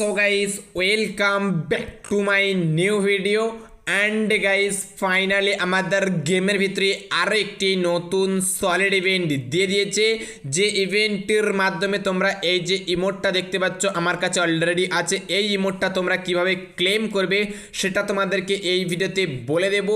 so guys welcome back to my new video. And guys finally আমাদের গেমের ভিতরে আরও একটি নতুন সলিড ইভেন্ট দিয়ে দিয়েছে। যে ইভেন্টের মাধ্যমে তোমরা এই যে ইমোটটা দেখতে পাচ্ছ, আমার কাছে অলরেডি আছে। এই ইমোটটা তোমরা কীভাবে ক্লেম করবে, সেটা তোমাদেরকে এই ভিডিওতে বলে দেব।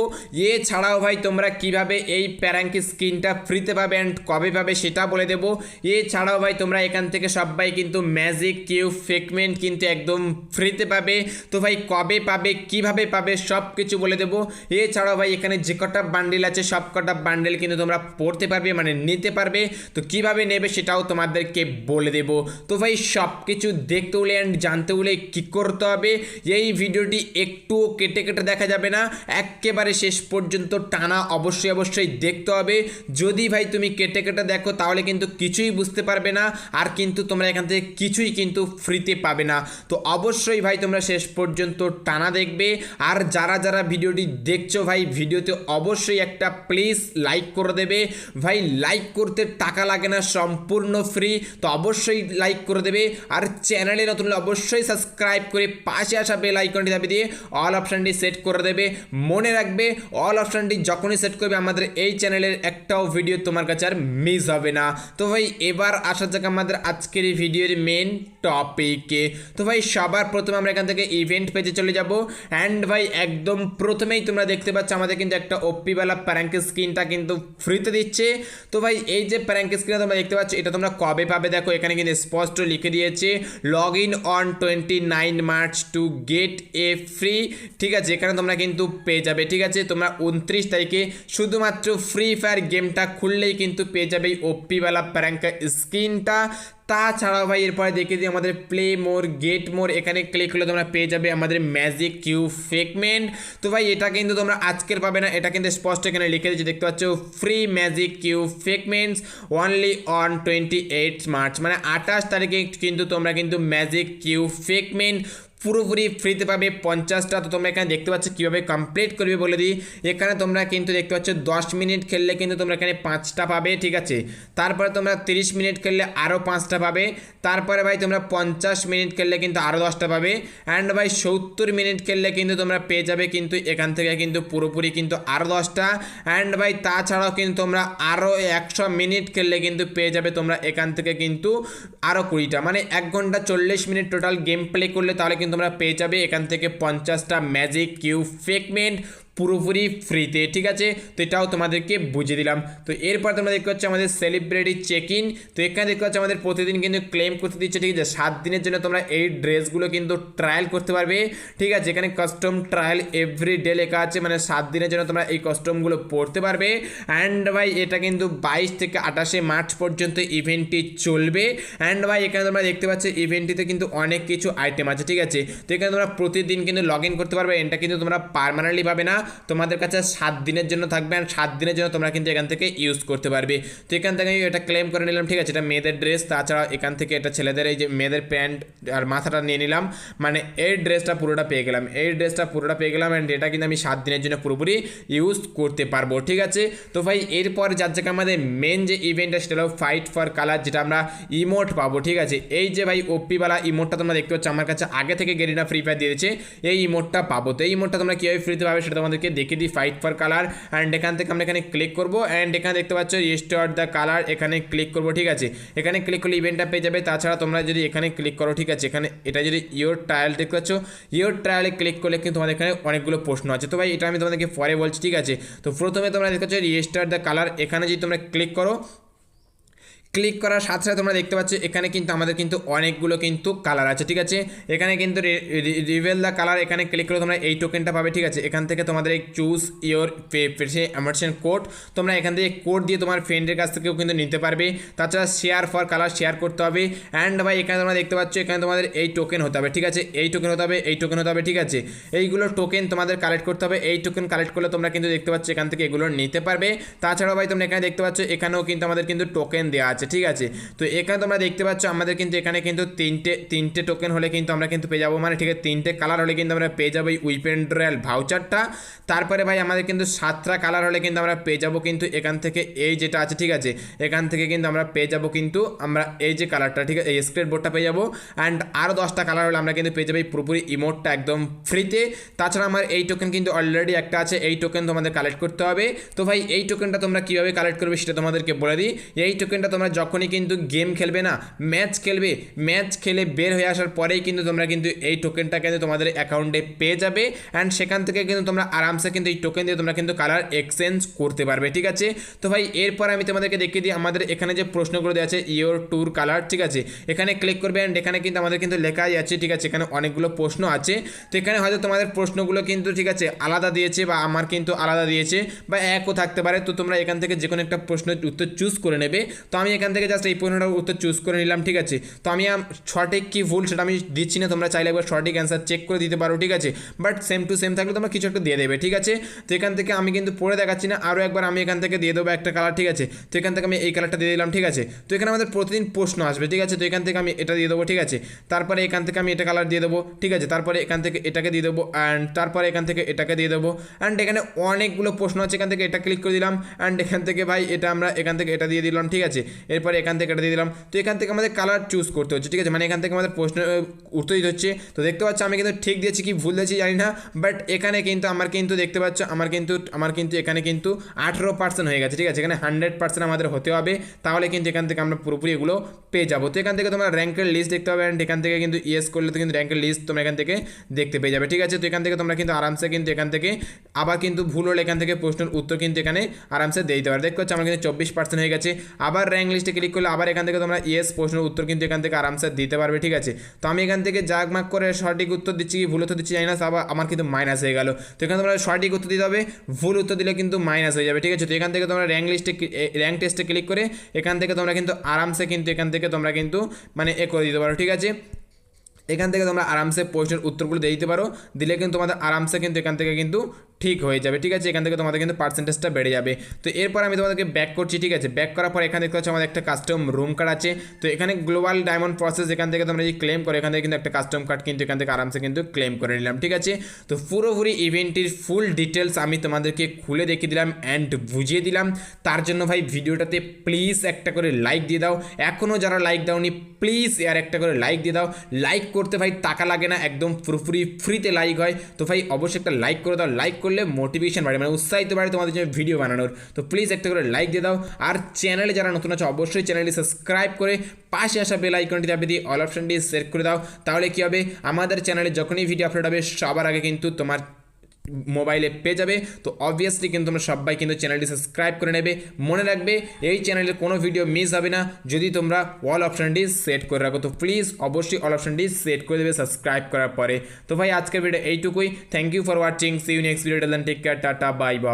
এছাড়াও ভাই, তোমরা কীভাবে এই প্যারাঙ্কি স্কিনটা ফ্রিতে পাবে অ্যান্ড কবে পাবে সেটা বলে দেবো। এছাড়াও ভাই, তোমরা এখান থেকে সবাই কিন্তু ম্যাজিক কিউ ফেকমেন্ট কিন্তু একদম ফ্রিতে পাবে। তো ভাই, কবে পাবে, কীভাবে পাবে সব কিছু বলে দেবো। এছাড়াও ভাই, এখানে যে কটা বান্ডেল আছে সব কটা বান্ডেল কিন্তু তোমরা পড়তে পারবে মানে নিতে পারবে। তো কীভাবে নেবে সেটাও তোমাদেরকে বলে দেব। তো ভাই সব কিছু দেখতে হলে অ্যান্ড জানতে হলে কী করতে হবে? এই ভিডিওটি একটু কেটে কেটে দেখা যাবে না। একেবারে শেষ পর্যন্ত টানা অবশ্যই অবশ্যই দেখতে হবে। যদি ভাই তুমি কেটে কেটে দেখো, তাহলে কিন্তু কিছুই বুঝতে পারবে না। আর কিন্তু তোমরা এখান থেকে কিছুই কিন্তু ফ্রিতে পাবে না। তো অবশ্যই ভাই, তোমরা শেষ পর্যন্ত টানা দেখবে। আর যারা যারা ভিডিওটি দেখছ ভাই, ভিডিওতে অবশ্যই একটা প্লিজ লাইক করে দেবে। ভাই লাইক করতে টাকা লাগে না, সম্পূর্ণ ফ্রি তো অবশ্যই লাইক করে দেবে। আর চ্যানেলে নতুন অবশ্যই সাবস্ক্রাইব করে পাশে আসা বেল আইকনটি দাবি দিয়ে অল অপশানটি সেট করে দেবে। মনে রাখবে অল অপশানটি যখনই সেট করবে, আমাদের এই চ্যানেলের একটাও ভিডিও তোমার কাছে আর মিস হবে না। তো ভাই, এবার আসা যাক আমাদের আজকের এই ভিডিওর মেন টপিকে তো ভাই, সবার প্রথমে আমরা এখান থেকে ইভেন্ট পেজে চলে যাব। অ্যান্ড ভাই, একদম প্রথমেই তোমরা দেখতে পাচ্ছ আমাদের কিন্তু একটা ওপিওয়ালা প্যারাঙ্ক স্ক্রিনটা কিন্তু ফ্রিতে দিচ্ছে। তো ভাই, এই যে প্যারাঙ্ক স্ক্রিনে তোমরা দেখতে পাচ্ছ, এটা তোমরা কবে পাবে? দেখো, এখানে কিন্তু স্পষ্ট লিখে দিয়েছে log in on twenty nine March to get a free ঠিক আছে, এখানে তোমরা কিন্তু পেয়ে যাবে। ঠিক আছে, তোমরা উনত্রিশ তারিখে শুধুমাত্র ফ্রি ফায়ার গেমটা খুললেই কিন্তু পেয়ে যাবে এই ওপিওয়ালা প্যারাঙ্কা স্ক্রিনটা তাছাড়াও ভাই, এরপরে দেখে দিই আমাদের প্লে মোর গেট মোর এখানে ক্লিক করলে তোমরা পেয়ে যাবে আমাদের ম্যাজিক কিউ ফেকমেন্ট তো ভাই, এটা কিন্তু তোমরা আজকের পাবে না, এটা কিন্তু স্পষ্ট এখানে লিখে দিচ্ছি দেখতে পাচ্ছ? Free magic cube fragments only on twenty eight March মানে আঠাশ তারিখে কিন্তু তোমরা কিন্তু ম্যাজিক কিউ ফেকমেন্ট পুরোপুরি ফ্রিতে পাবে পঞ্চাশটা। তো তোমরা এখানে দেখতে পাচ্ছ কীভাবে কমপ্লিট করবে বলে দিই। এখানে তোমরা কিন্তু দেখতে পাচ্ছ দশ মিনিট খেললে কিন্তু তোমরা এখানে পাঁচটা পাবে, ঠিক আছে? তারপরে তোমরা তিরিশ মিনিট খেললে আরও পাঁচটা পাবে। তারপরে ভাই তোমরা পঞ্চাশ মিনিট খেললে কিন্তু আরও দশটা পাবে। অ্যান্ড ভাই সত্তর মিনিট খেললে কিন্তু তোমরা পেয়ে যাবে কিন্তু এখান থেকে কিন্তু পুরোপুরি কিন্তু আরও দশটা। অ্যান্ড ভাই তাছাড়াও কিন্তু তোমরা আরও একশো মিনিট খেললে কিন্তু পেয়ে যাবে তোমরা এখান থেকে কিন্তু আরও কুড়িটা। মানে এক ঘণ্টা চল্লিশ মিনিট টোটাল গেম প্লে করলে তাহলে কিন্তু তোমরা পেয়ে যাবে। এখান থেকে পঞ্চাশটা ম্যাজিক কিউ ফেকমেন্ট পুরোপুরি ফ্রিতে ঠিক আছে? তো এটাও তোমাদেরকে বুঝিয়ে দিলাম। তো এরপর তোমরা দেখতে পাচ্ছ আমাদের সেলিব্রিটি চেক ইন তো এখানে দেখতে পাচ্ছ আমাদের প্রতিদিন কিন্তু ক্লেম করতে দিচ্ছে, ঠিক আছে? সাত দিনের জন্য তোমরা এই ড্রেসগুলো কিন্তু ট্রায়াল করতে পারবে, ঠিক আছে? এখানে কাস্টম ট্রায়াল এভরি ডে লেখা আছে মানে সাত দিনের জন্য তোমরা এই কাস্টমগুলো পড়তে পারবে। অ্যান্ড ভাই, এটা কিন্তু বাইশ থেকে আঠাশে মার্চ পর্যন্ত ইভেন্টটি চলবে। অ্যান্ড ভাই, এখানে তোমরা দেখতে পাচ্ছ ইভেন্টটিতে কিন্তু অনেক কিছু আইটেম আছে, ঠিক আছে? তো এখানে তোমরা প্রতিদিন কিন্তু লগ ইন করতে পারবে, এটা কিন্তু তোমরা পারমানেন্টলি পাবে না। তোমাদের কাছে সাত দিনের জন্য থাকবে আর সাত দিনের জন্য তোমরা কিন্তু এখান থেকে ইউজ করতে পারবে। তো এখান থেকে এটা ক্লেম করে নিলাম, ঠিক আছে? এটা মেয়েদের ড্রেস তাছাড়া এখান থেকে এটা ছেলেদের এই যে মেয়েদের প্যান্ট আর মাথাটা নিয়ে নিলাম। মানে এই ড্রেসটা পুরোটা পেয়ে গেলাম। এই ড্রেসটা পুরোটা পেয়ে গেলাম অ্যান্ড এটা কিন্তু আমি সাত দিনের জন্য পুরোপুরি ইউজ করতে পারব, ঠিক আছে? তো ভাই, এরপর যার জায়গায় আমাদের মেন যে ইভেন্টটা সেটা হলো ফাইট ফর কালার যেটা আমরা ইমোট পাবো, ঠিক আছে? এই যে ভাই ওপিওয়ালা ইমোটটা তোমরা দেখতে পাচ্ছ, আমার কাছে আগে থেকে গেরিনা ফ্রি ফায়ার দিয়েছে। এই ইমোটটা পাবো। তো এই ইমোটটা তোমরা কীভাবে ফ্রিতে পাবে, সেটা তোমাদেরকে দেখে দিই ফাইট ফর কালার অ্যান্ড এখান থেকে আমরা এখানে ক্লিক করব অ্যান্ড এখানে দেখতে পাচ্ছ রেস্টোর দ্য কালার এখানে ক্লিক করব, ঠিক আছে? এখানে ক্লিক করলে ইভেন্টটা পেয়ে যাবে। তাছাড়া তোমরা যদি এখানে ক্লিক করো, ঠিক আছে? এখানে এটা যদি ইয়োর ট্রায়াল দেখতে পাচ্ছ ইয়োর ট্রায়ালে ক্লিক করলে কিন্তু তোমাদের এখানে অনেকগুলো প্রশ্ন আছে। তো ভাই, এটা আমি তোমাদেরকে পরে বলছি, ঠিক আছে? তো প্রথমে তোমরা দেখতে পাচ্ছ রেজিস্টার দ্য কালার এখানে যদি তোমরা ক্লিক করো ক্লিক করার সাথে সাথে তোমরা দেখতে পাচ্ছ, এখানে কিন্তু আমাদের কিন্তু অনেকগুলো কিন্তু কালার আছে, ঠিক আছে? এখানে কিন্তু রিভেল দ্য কালার এখানে ক্লিক করে তোমরা এই টোকেনটা পাবে, ঠিক আছে? এখান থেকে তোমাদের এই চুজ ইয়োর অ্যামার্সেন কোড তোমরা এখান থেকে কোড দিয়ে তোমার ফ্রেন্ডের কাছ থেকেও কিন্তু নিতে পারবে। তাছাড়া শেয়ার ফর কালার শেয়ার করতে হবে। অ্যান্ড ভাই, এখানে তোমরা দেখতে পাচ্ছ, এখানে তোমাদের এই টোকেন হতে হবে, ঠিক আছে? এই টোকেন হতে হবে, এই টোকেন হতে হবে, ঠিক আছে? এইগুলো টোকেন তোমাদের কালেক্ট করতে হবে। এই টোকেন কালেক্ট করলে তোমরা কিন্তু দেখতে পাচ্ছ, এখান থেকে এগুলো নিতে পারবে। তাছাড়াও ভাই, তোমরা এখানে দেখতে পাচ্ছ, এখানেও কিন্তু আমাদের কিন্তু টোকেন দেওয়া আছে। আছে ঠিক আছে। তো এখানে তোমরা দেখতে পাচ্ছ, আমাদের কিন্তু এখানে কিন্তু তিনটে তিনটে টোকেন হলে কিন্তু আমরা কিন্তু পেয়ে যাব। মানে ঠিক আছে, তিনটে কালার হলে কিন্তু আমরা পেয়ে যাব এই উইপেন রয়্যাল ভাউচারটা তারপরে ভাই, আমাদের কিন্তু সাতটা কালার হলে কিন্তু আমরা পেয়ে যাব কিন্তু এখান থেকে এই যেটা আছে, ঠিক আছে? এখান থেকে কিন্তু আমরা পেয়ে যাব কিন্তু আমরা এই যে কালারটা ঠিক আছে? এই স্ক্রেট বোর্ডটা পেয়ে যাব। অ্যান্ড আরও দশটা কালার হলে আমরা কিন্তু পেয়ে যাব এই পুরোপুরি ইমোটটা একদম ফ্রিতে তাছাড়া আমার এই টোকেন কিন্তু অলরেডি একটা আছে, এই টোকেন তোমাদের কালেক্ট করতে হবে। তো ভাই, এই টোকেনটা তোমরা কীভাবে কালেক্ট করবে সেটা তোমাদেরকে বলে দিই। এই টোকেনটা তোমরা যখনই কিন্তু গেম খেলবে না ম্যাচ খেলবে ম্যাচ খেলে বের হয়ে আসার পরেই কিন্তু তোমরা কিন্তু এই টোকেনটা কিন্তু তোমাদের অ্যাকাউন্টে পেয়ে যাবে অ্যান্ড সেখান থেকে কিন্তু তোমরা আরামসে কিন্তু এই টোকেন দিয়ে তোমরা কিন্তু কালার এক্সচেঞ্জ করতে পারবে, ঠিক আছে? তো ভাই, এরপর আমি তোমাদেরকে দেখিয়ে দিই আমাদের এখানে যে প্রশ্নগুলো দেওয়া আছে ইয়োর ট্যুর কালার ঠিক আছে? এখানে ক্লিক করবে অ্যান্ড এখানে কিন্তু আমাদের কিন্তু লেখাই আছে, ঠিক আছে? এখানে অনেকগুলো প্রশ্ন আছে। তো এখানে হয়তো তোমাদের প্রশ্নগুলো কিন্তু, ঠিক আছে, আলাদা দিয়েছে বা আমার কিন্তু আলাদা দিয়েছে বা একও থাকতে পারে। তো তোমরা এখান থেকে যে কোনো একটা প্রশ্নের উত্তর চুজ করে নেবে। তো আমি থেকে জাস্ট এই প্রশ্নটার উত্তর চুজ করে নিলাম ঠিক আছে তো আমি আম- সঠিক কি ভুল সেটা আমি দিচ্ছি না তোমরা চাইলে একবার সঠিক অ্যান্সার চেক করে দিতে পারো ঠিক আছে বাট সেম টু সেম থাকলে তোমরা কিছু একটা দিয়ে দেবে ঠিক আছে তো এখান থেকে আমি কিন্তু পড়ে দেখাচ্ছি না আরও একবার আমি এখান থেকে দিয়ে দেবো একটা কালার ঠিক আছে তো এখান থেকে আমি এই কালারটা দিয়ে দিলাম ঠিক আছে তো এখানে আমাদের প্রতিদিন প্রশ্ন আসবে ঠিক আছে তো এখান থেকে আমি এটা দিয়ে দেবো ঠিক আছে তারপরে এখান থেকে আমি এটা কালার দিয়ে দেবো ঠিক আছে তারপরে এখান থেকে এটাকে দিয়ে দেবো অ্যান্ড তারপরে এখান থেকে এটাকে দিয়ে দেবো অ্যান্ড এখানে অনেকগুলো প্রশ্ন আছে এখান থেকে এটা ক্লিক করে দিলাম অ্যান্ড এখান থেকে ভাই এটা আমরা এখান থেকে এটা দিয়ে দিলাম ঠিক আছে এরপরে এখান থেকে এটা দিয়ে দিলাম। তো এখান থেকে আমাদের কালার চুজ করতে হচ্ছে, ঠিক আছে? মানে এখান থেকে আমাদের প্রশ্ন উত্তর দিতে হচ্ছে। তো দেখতে পাচ্ছ, আমি কিন্তু ঠিক দিয়েছি কি ভুল দিয়েছি জানি না বাট এখানে কিন্তু আমার কিন্তু দেখতে পাচ্ছ, আমার কিন্তু আমার কিন্তু এখানে কিন্তু আঠেরো পার্সেন্ট হয়ে গেছে, ঠিক আছে? এখানে হান্ড্রেড পার্সেন্ট আমাদের হতে হবে। তাহলে কিন্তু এখান থেকে আমরা পুরোপুরি এগুলো পেয়ে যাব। তো এখান থেকে তোমরা র্যাঙ্কের লিস্ট দেখতে পাবে অ্যান্ড এখান থেকে কিন্তু ইয়েস করলে তো কিন্তু র্যাঙ্কের লিস্ট তোমরা এখান থেকে দেখতে পেয়ে যাবে, ঠিক আছে? তো এখান থেকে তোমরা কিন্তু আরামসে কিন্তু এখান থেকে, আবার কিন্তু ভুল হলে এখান থেকে প্রশ্নের উত্তর কিন্তু এখানে আরামসে দিয়ে দিতে পারো। দেখতে পাচ্ছ, আমার কিন্তু চব্বিশ পার্সেন্ট হয়ে গেছে। আবার র্যাঙ্ক লিস্টে ক্লিক করলে আবার এখান থেকে তোমরা ইয়েস প্রশ্নের উত্তর কিন্তু এখান থেকে আরামসে দিতে পারবে, ঠিক আছে? তো আমি এখান থেকে জাগ মাক করে সঠিক উত্তর দিচ্ছি কি ভুল উত্তর দিচ্ছি জানি না আবার আমার কিন্তু মাইনাস হয়ে গেল। তো এখানে তোমরা সঠিক উত্তর দিতে হবে, ভুল উত্তর দিলে কিন্তু মাইনাস হয়ে যাবে, ঠিক আছে? তো এখান থেকে তোমরা র্যাঙ্ক লিস্টে র্যাঙ্ক টেস্টে ক্লিক করে এখান থেকে তোমরা কিন্তু আরামসে কিন্তু এখান থেকে তোমরা কিন্তু মানে এ করে দিতে পারো, ঠিক আছে? এখান থেকে তোমরা আরামসে প্রশ্নের উত্তরগুলো দিয়ে দিতে পারো, দিলে কিন্তু তোমাদের আরামসে কিন্তু এখান থেকে কিন্তু ঠিক হয়ে যাবে, ঠিক আছে? এখান থেকে তোমাদের কিন্তু পার্সেন্টেজটা বেড়ে যাবে। তো এরপর আমি তোমাদেরকে ব্যাক করছি, ঠিক আছে? ব্যাক করার পর এখানে দেখতে পাচ্ছ আমাদের একটা কাস্টম রুম কার্ড আছে। তো এখানে গ্লোবাল ডায়মন্ড প্রসেস এখান থেকে তোমরা যদি ক্লেম করো, এখান থেকে কিন্তু একটা কাস্টম কার্ড কিন্তু এখান থেকে আরামসে কিন্তু ক্লেম করে নিলাম, ঠিক আছে? তো পুরোপুরি ইভেন্টের ফুল ডিটেলস আমি তোমাদেরকে খুলে দেখিয়ে দিলাম অ্যান্ড বুঝিয়ে দিলাম। তার জন্য ভাই ভিডিওটাতে প্লিজ একটা করে লাইক দিয়ে দাও। এখনও যারা লাইক দাওনি প্লিজ আর একটা করে লাইক দিয়ে দাও। লাইক করতে ভাই টাকা লাগে না, একদম পুরোপুরি ফ্রিতে লাইক হয়। তো ভাই অবশ্যই একটা লাইক করে দাও। লাইক করলে মোটিভেশন বাড়ে মানে উৎসাহিত বাড়ে তোমাদের জন্য ভিডিও বানানোর। তো প্লিজ একটা করে লাইক দিয়ে দাও। আর চ্যানেলে যারা নতুন আছে, অবশ্যই চ্যানেলটি সাবস্ক্রাইব করে পাশে আসা বেল আইকনটি আপনি দিয়ে অল অপশনটি সেট করে দাও। তাহলে কী হবে? আমাদের চ্যানেলে যখনই ভিডিও আপলোড হবে, সবার আগে কিন্তু তোমার মোবাইলে পেয়ে যাবে। তো অবভিয়াসলি কিন্তু তোমরা সবাই কিন্তু চ্যানেলটি সাবস্ক্রাইব করে নেবে। মনে রাখবে, এই চ্যানেলের কোনো ভিডিও মিস হবে না। যদি তোমরা অল অপশানটি সেট করে রাখো, তো প্লিজ অবশ্যই অল অপশানটি সেট করে দেবে সাবস্ক্রাইব করার পরে। তো ভাই, আজকের ভিডিও এইটুকুই। Thank you for watching see you next video take care tata bye bye